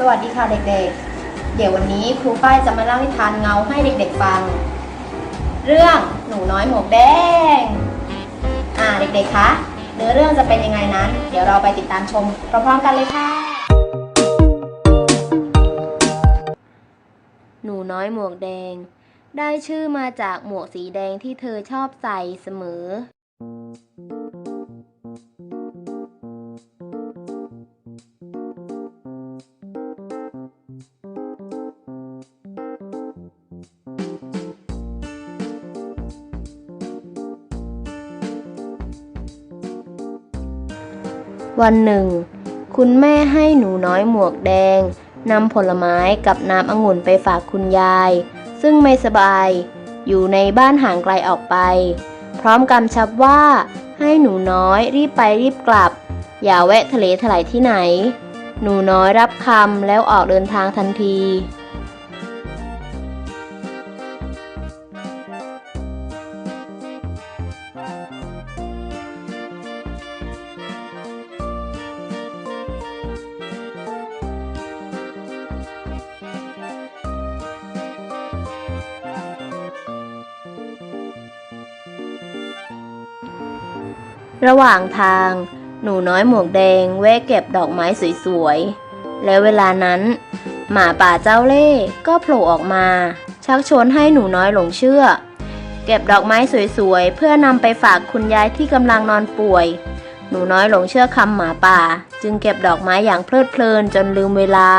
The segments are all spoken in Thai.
สวัสดีค่ะเด็กๆ เดี๋ยววันนี้ครูป้ายจะมาเล่านิทานเงาให้เด็กๆฟัง เรื่องหนูน้อยหมวกแดง อ่าเด็กๆ คะเนื้อเรื่องจะเป็นยังไงนั้น เดี๋ยวเราไปติดตามชมพร้อมๆกันเลยค่ะ หนูน้อยหมวกแดง ได้ชื่อมาจากหมวกสีแดงที่เธอชอบใส่เสมอ วันหนึ่ง คุณแม่ให้หนูน้อยหมวกแดงนำผลไม้กับน้ำองุ่นไปฝากคุณยาย ซึ่งไม่สบาย อยู่ในบ้านห่างไกลออกไป พร้อมกำชับว่าให้หนูน้อยรีบไปรีบกลับ อย่าแวะทะเลถลายที่ไหน หนูน้อยรับคำแล้วออกเดินทางทันที ระหว่างทาง หนูน้อยหมวกแดงแวะเก็บดอกไม้สวยๆ แล้วเวลานั้น หมาป่าเจ้าเล่ห์ก็โผล่ออกมา ชักชวนให้หนูน้อยหลงเชื่อ เก็บดอกไม้สวยๆ เพื่อนำไปฝากคุณยายที่กำลังนอนป่วย หนูน้อยหลงเชื่อคำหมาป่า จึงเก็บดอกไม้อย่างเพลิดเพลินจนลืมเวลา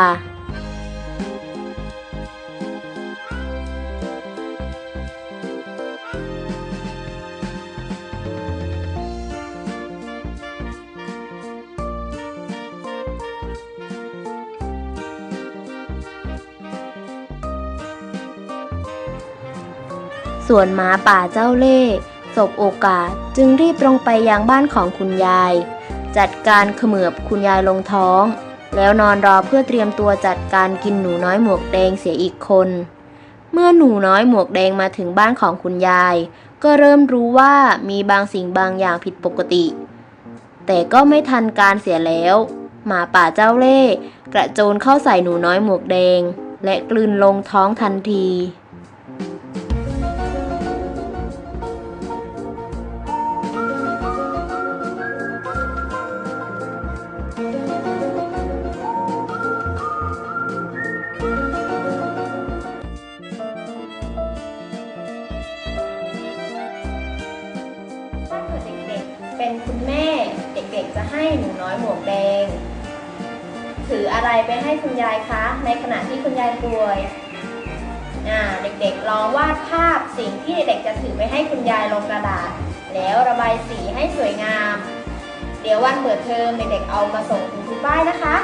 ส่วนหมาป่าเจ้าเล่ห์สบโอกาสจึงรีบตรงไปยังบ้านของคุณยาย จัดการเขมือบคุณยายลงท้อง แล้วนอนรอเพื่อเตรียมตัวจัดการกินหนูน้อยหมวกแดงเสียอีกคน เมื่อหนูน้อยหมวกแดงมาถึงบ้านของคุณยาย ก็เริ่มรู้ว่ามีบางสิ่งบางอย่างผิดปกติ แต่ก็ไม่ทันการเสียแล้ว หมาป่าเจ้าเล่ห์กระโจนเข้าใส่หนูน้อยหมวกแดง และกลืนลงท้องทันที เป็นคุณแม่ เด็กๆจะให้หนูน้อยหมวกแดง ถืออะไรไปให้คุณยายคะ ในขณะที่คุณยายป่วยเด็กๆลองวาดภาพสิ่งที่เด็กๆจะถือไปให้คุณยายลงกระดาษ แล้วระบายสีให้สวยงาม เดี๋ยววันเปิดเทอมเด็กๆเอามาส่งคุณครูป้ายนะคะ